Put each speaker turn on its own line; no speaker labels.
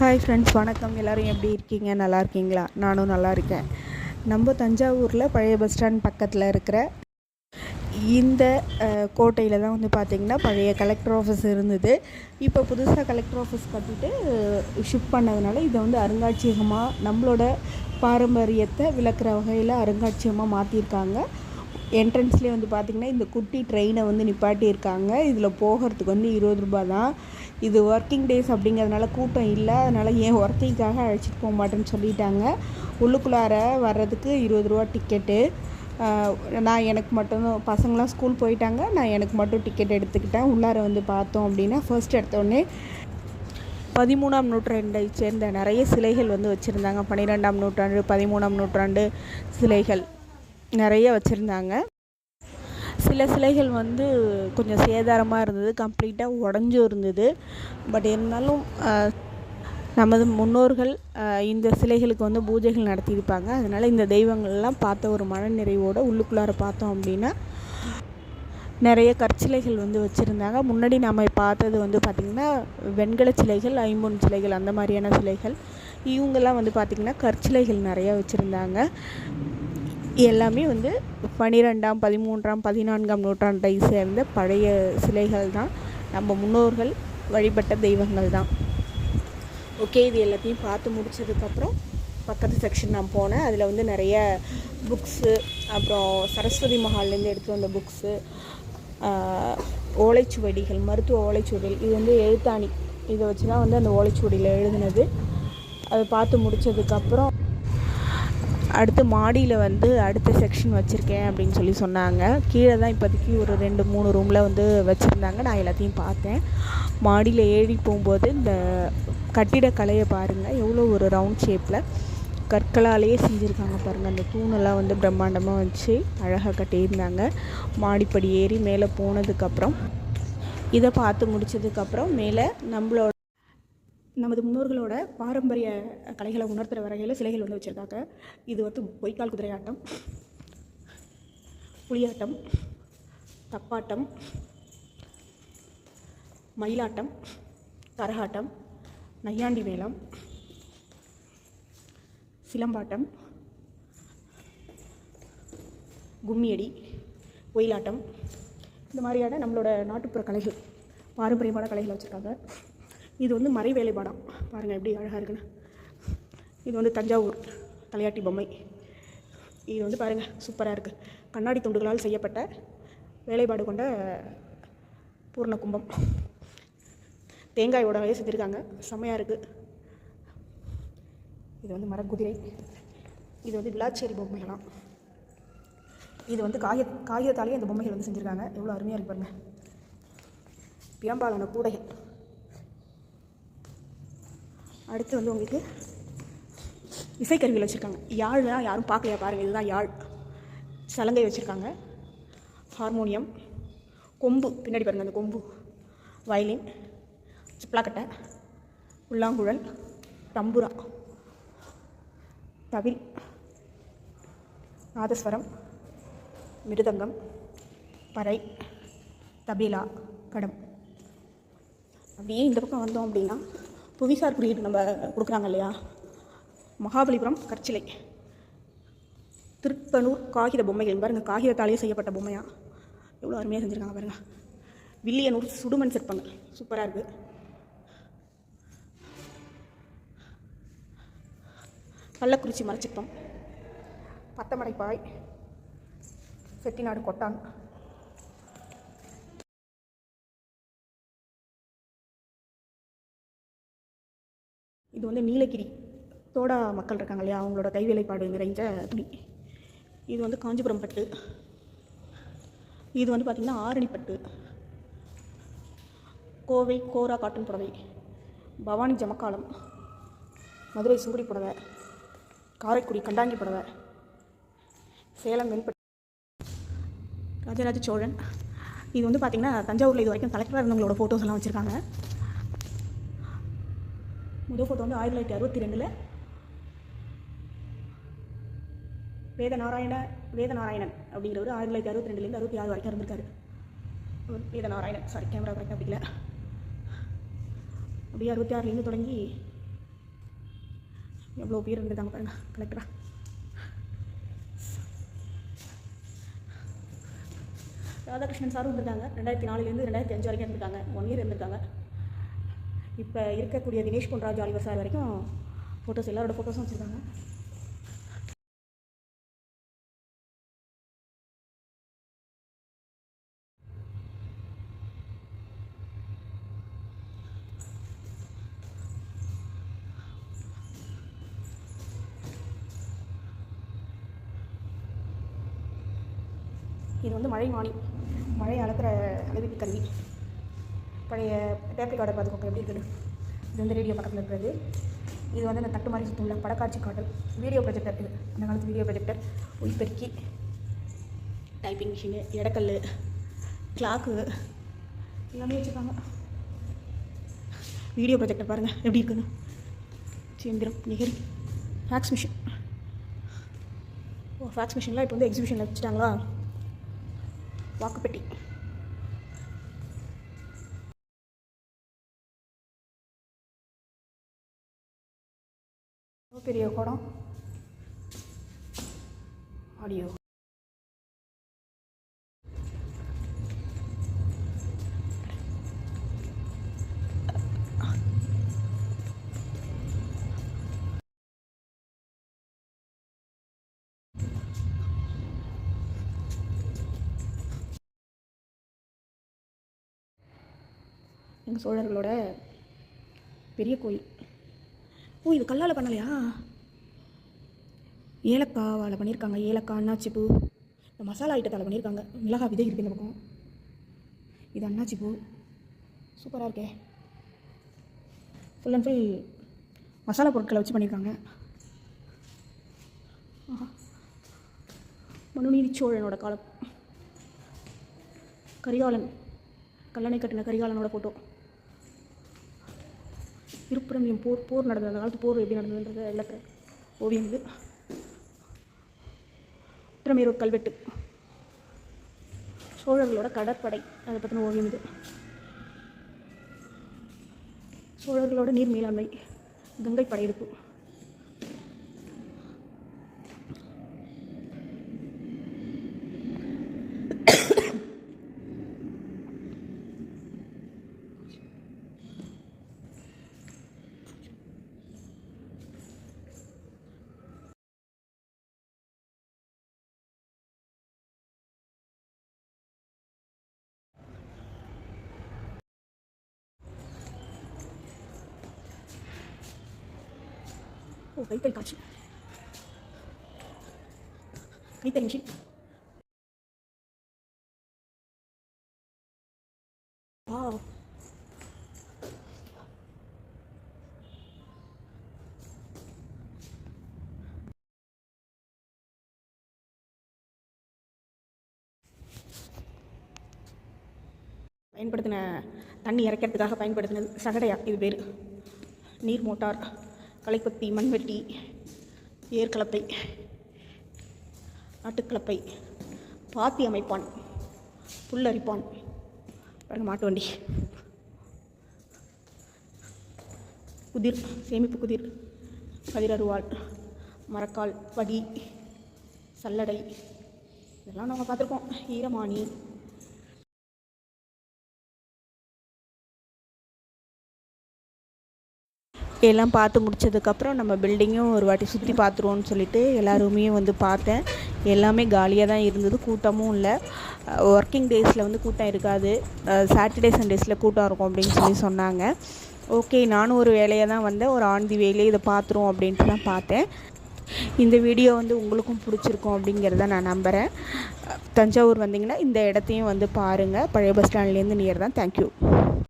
hi friends வணக்கம் எல்லோரும் எப்படி இருக்கீங்க நல்லா இருக்கீங்களா நானும் நல்லா இருக்கேன் நம்ம தஞ்சாவூரில் பழைய பஸ் ஸ்டாண்ட் பக்கத்தில் இருக்கிற இந்த கோட்டையில் தான் வந்து பார்த்திங்கன்னா பழைய கலெக்டர் ஆஃபீஸ் இருந்தது இப்போ புதுசாக கலெக்டர் ஆஃபீஸ் கட்டிட்டு ஷிஃப்ட் பண்ணதுனால இதை வந்து அருங்காட்சியகமாக நம்மளோட பாரம்பரியத்தை விளக்குற வகையில் அருங்காட்சியகமாக மாற்றிருக்காங்க என்ட்ரன்ஸ்லேயே வந்து பார்த்திங்கன்னா இந்த குட்டி ட்ரெயினை வந்து நிப்பாட்டியிருக்காங்க இதில் போகிறதுக்கு வந்து இருபது ரூபா தான் இது ஒர்க்கிங் டேஸ் அப்படிங்கிறதுனால கூட்டம் இல்லை அதனால் ஏன் ஒர்க்கிங்காக அழைச்சிட்டு போக மாட்டேன்னு சொல்லிட்டாங்க உள்ளுக்குள்ளார வர்றதுக்கு இருபது ரூபா டிக்கெட்டு நான் எனக்கு மட்டும் பசங்களாம் ஸ்கூல் போயிட்டாங்க நான் எனக்கு மட்டும் டிக்கெட் எடுத்துக்கிட்டேன் உள்ளார வந்து பார்த்தோம் அப்படின்னா ஃபர்ஸ்ட் எடுத்தோடனே பதிமூணாம் நூற்றாண்டை சேர்ந்த நிறைய சிலைகள் வந்து வச்சுருந்தாங்க பன்னிரெண்டாம் நூற்றாண்டு பதிமூணாம் நூற்றாண்டு சிலைகள் நிறைய வச்சுருந்தாங்க சில சிலைகள் வந்து கொஞ்சம் சேதாரமாக இருந்தது கம்ப்ளீட்டாக உடஞ்சும் இருந்தது பட் இருந்தாலும் நமது முன்னோர்கள் இந்த சிலைகளுக்கு வந்து பூஜைகள் நடத்தியிருப்பாங்க அதனால் இந்த தெய்வங்கள்லாம் பார்த்த ஒரு மன நிறைவோடு உள்ளுக்குள்ளார பார்த்தோம் அப்படின்னா நிறைய கற்சிலைகள் வந்து வச்சுருந்தாங்க முன்னாடி நம்ம பார்த்தது வந்து பார்த்திங்கன்னா வெண்கல சிலைகள் ஐம்பொன் சிலைகள் அந்த மாதிரியான சிலைகள் இவங்கெல்லாம் வந்து பார்த்திங்கன்னா கற்சிலைகள் நிறையா வச்சுருந்தாங்க எல்லாமே வந்து பனிரெண்டாம் பதிமூன்றாம் பதினான்காம் நூற்றாண்டை சேர்ந்த பழைய சிலைகள் தான் நம்ம முன்னோர்கள் வழிபட்ட தெய்வங்கள் தான் ஓகே இது எல்லாத்தையும் பார்த்து முடிச்சதுக்கப்புறம் பக்கத்து செக்ஷன் நான் போனேன் அதில் வந்து நிறைய புக்ஸு அப்புறம் சரஸ்வதி மஹால்லேருந்து எடுத்து வந்த புக்ஸு ஓலைச்சுவடிகள் மருத்துவ ஓலைச்சுவடிகள் இது வந்து எழுத்தாணி இதை வச்சு தான் வந்து அந்த ஓலைச்சுவடியில் எழுதுனது அதை பார்த்து முடித்ததுக்கப்புறம் அடுத்து மாடியில் வந்து அடுத்த செக்ஷன் வச்சுருக்கேன் அப்படின்னு சொல்லி சொன்னாங்க கீழே தான் இப்போதைக்கு ஒரு ரெண்டு மூணு ரூமில் வந்து வச்சுருந்தாங்க நான் எல்லாத்தையும் பார்த்தேன் மாடியில் ஏறி போகும்போது இந்த கட்டிடக்கலையை பாருங்கள் எவ்வளோ ஒரு ரவுண்ட் ஷேப்பில் கற்களாலேயே செஞ்சுருக்காங்க பாருங்கள் அந்த தூணெல்லாம் வந்து பிரம்மாண்டமாக வச்சு அழகாக கட்டியிருந்தாங்க மாடிப்படி ஏறி மேலே போனதுக்கப்புறம் இதை பார்த்து முடிச்சதுக்கப்புறம் மேலே நம்மளோட நமது முன்னோர்களோட பாரம்பரிய கலைகளை உணர்த்துகிற வகையில் சிலைகள் வந்து வச்சுருக்காங்க இது வந்து பொய்க்கால் குதிரையாட்டம் புலியாட்டம் தப்பாட்டம் மயிலாட்டம் கரகாட்டம் நையாண்டி மேளம் சிலம்பாட்டம் கும்மியடி ஒயிலாட்டம் இந்த மாதிரியான நம்மளோட நாட்டுப்புற கலைகள் பாரம்பரியமான கலைகளை வச்சுருக்காங்க இது வந்து மறை வேலைப்பாடம் பாருங்கள் எப்படி அழகாக இருக்குன்னு இது வந்து தஞ்சாவூர் தலையாட்டி பொம்மை இது வந்து பாருங்கள் சூப்பராக இருக்குது கண்ணாடி துண்டுகளால் செய்யப்பட்ட வேலைப்பாடு கொண்ட பூர்ண கும்பம் தேங்காயோட வயசு செஞ்சுருக்காங்க செம்மையாக இருக்குது இது வந்து மரக்குதிரை இது வந்து விளாச்சேரி பொம்மைகளாம் இது வந்து காய காகிதத்தாலேயே இந்த பொம்மைகள் வந்து செஞ்சுருக்காங்க எவ்வளோ அருமையாக இருக்கு பாருங்கள் பியம்பாலான கூடைகள் அடுத்து வந்து உங்களுக்கு இசைக்கருவியில் வச்சுருக்காங்க யாழ்லாம் யாரும் பார்க்கலையா பாருங்கள் இதுதான் யாழ் சலங்கை வச்சுருக்காங்க ஹார்மோனியம் கொம்பு பின்னாடி பாருங்கள் அந்த கொம்பு வயலின் சிப்ளாக்கட்டை புல்லாங்குழல் தம்புரா தவில் நாதஸ்வரம் மிருதங்கம் பறை தபிலா கடம் அப்படியே இந்த பக்கம் வந்தோம் அப்படின்னா புவிசார் குறியீடு நம்ம கொடுக்குறாங்க இல்லையா மகாபலிபுரம் கற்சிலை திருப்பனூர் காகித பொம்மைகள் பாருங்கள் காகிதத்தாலேயே செய்யப்பட்ட பொம்மையாக எவ்வளோ அருமையாக செஞ்சுருக்காங்க பாருங்கள் வில்லியனூர் சுடுமண் சிற்பங்கள் சூப்பராக இருக்குது கள்ளக்குறிச்சி மரச்சிற்பம் பத்தமடைப்பாய் செட்டிநாடு கொட்டான் இது வந்து நீலகிரி தோடா மக்கள் இருக்காங்க இல்லையா அவங்களோட கைவேலைப்பாடு நிறைஞ்ச துணி இது வந்து காஞ்சிபுரம் பட்டு இது வந்து பார்த்திங்கன்னா ஆரணிப்பட்டு கோவை கோரா காட்டன் புடவை பவானி ஜமக்காலம் மதுரை சுங்குடி புடவை காரைக்குடி கண்டாங்கி புடவை சேலம் வெண்பட்டு ராஜராஜ சோழன் இது வந்து பார்த்திங்கன்னா தஞ்சாவூரில் இது வரைக்கும் கலெக்டராக இருந்தவங்களோட ஃபோட்டோஸ் எல்லாம் வச்சுருக்காங்க முதல் ஃபோட்டோ வந்து ஆயிரத்தி தொள்ளாயிரத்தி அறுபத்தி ரெண்டில் வேத நாராயண வேத நாராயணன் அப்படிங்கிறவர் ஆயிரத்தி தொள்ளாயிரத்தி அறுபத்தி ரெண்டுலேருந்து அறுபத்தி ஆறு வரைக்கும் இருந்திருக்காரு வேத நாராயணன் சாரி கேமரா கரெக்டாக இல்லை அப்படியே அறுபத்தி ஆறுலேருந்து தொடங்கி எவ்வளோ பேர் இருந்திருக்காங்க பாருங்க கலெக்டரா ராதாகிருஷ்ணன் சாரும் இருந்திருக்காங்க ரெண்டாயிரத்தி நாலுலேருந்து ரெண்டாயிரத்தி அஞ்சு வரைக்கும் இருந்திருக்காங்க ஒன் இயர் இருந்திருக்காங்க இப்போ இருக்கக்கூடிய தினேஷ் பொன்ராஜ் ஆலிவர் சார் வரைக்கும் ஃபோட்டோஸ் எல்லாரோட ஃபோட்டோஸும் வச்சுருக்காங்க இது வந்து மழை மானி மழை அளக்கிற அளவிற்கு கல்வி பழைய டேப் ரெக்கார்டை பார்த்துக்கோங்க எப்படி இருக்குது இது வந்து ரேடியோ பக்கத்தில் இருக்கிறது இது வந்து அந்த தட்டு மாதிரி சுற்றுள்ள படக்காட்சி காட்டல் வீடியோ ப்ரொஜெக்டர் இருக்குது அந்த காலத்து வீடியோ ப்ரொஜெக்டர் உயிர்பெருக்கி டைப்பிங் மிஷினு இடக்கல் கிளாக்கு எல்லாமே வச்சுருக்காங்க வீடியோ ப்ரொஜெக்டர் பாருங்கள் எப்படி இருக்குது சேந்திரம் நெகிரி ஃபேக்ஸ் மிஷின் ஓ ஃபேக்ஸ் மிஷின்லாம் இப்போ வந்து எக்ஸிபிஷனில் வச்சுட்டாங்களா வாக்குப்பெட்டி பெரிய குடம் ஆடியோ எங்கள் சோழர்களோட பெரிய கோயில் ஓ இது கல்லால் பண்ணலையா ஏலக்காவால் பண்ணியிருக்காங்க ஏலக்காய் அண்ணாச்சி பூ இந்த மசாலா ஐட்டத்தால் பண்ணியிருக்காங்க மிளகா விதை இருக்குது இந்த பக்கம் இது அண்ணாச்சி பூ சூப்பராக இருக்கே ஃபுல் அண்ட் ஃபுல் மசாலா பொருட்களை வச்சு பண்ணியிருக்காங்க மனுநீதி சோழனோட காலம் கரிகாலன் கல்லணை கட்டின கரிகாலனோட ஃபோட்டோ திருப்புரம்பியம் போர் போர் நடந்தது அந்த காலத்து போர் எப்படி நடந்ததுன்றதை விளக்குற ஓவியம் இது திருமேரூர் கல்வெட்டு சோழர்களோட கடற்படை அதை பற்றின ஓவியம் இது சோழர்களோட நீர் மேலாண்மை கங்கை படையெடுப்பு ஓ காட்சி மிஷின் பயன்படுத்தின தண்ணி இறக்கிறதுக்காக பயன்படுத்தினது சகடையா இது பேர் நீர் மோட்டார் களைப்பத்தி மண்வெட்டி ஏர்கலப்பை ஆட்டுக்கலப்பை பாத்தி அமைப்பான் புல்லரிப்பான் மாட்டு வண்டி குதிர் சேமிப்பு குதிர் கதிரருவாள் மரக்கால் வடி சல்லடை இதெல்லாம் நம்ம பார்த்துருக்கோம் ஈரமானி எல்லாம் பார்த்து முடித்ததுக்கப்புறம் நம்ம பில்டிங்கும் ஒரு வாட்டி சுற்றி பார்த்துருவோன்னு சொல்லிட்டு எல்லா ரூமையும் வந்து பார்த்தேன் எல்லாமே காலியாக தான் இருந்தது கூட்டமும் இல்லை ஒர்க்கிங் டேஸில் வந்து கூட்டம் இருக்காது சாட்டர்டே சண்டேஸில் கூட்டம் இருக்கும் அப்படின்னு சொல்லி சொன்னாங்க ஓகே நானும் ஒரு வேலையாக தான் வந்தேன் ஒரு ஆன் தி வேலையை இதை பார்த்துருவோம் அப்படின்ட்டு தான் பார்த்தேன் இந்த வீடியோ வந்து உங்களுக்கும் பிடிச்சிருக்கும் அப்படிங்கிறத நான் நம்புகிறேன் தஞ்சாவூர் வந்தீங்கன்னா இந்த இடத்தையும் வந்து பாருங்கள் பழைய பஸ் ஸ்டாண்ட்லேருந்து நியர் தான் தேங்க்யூ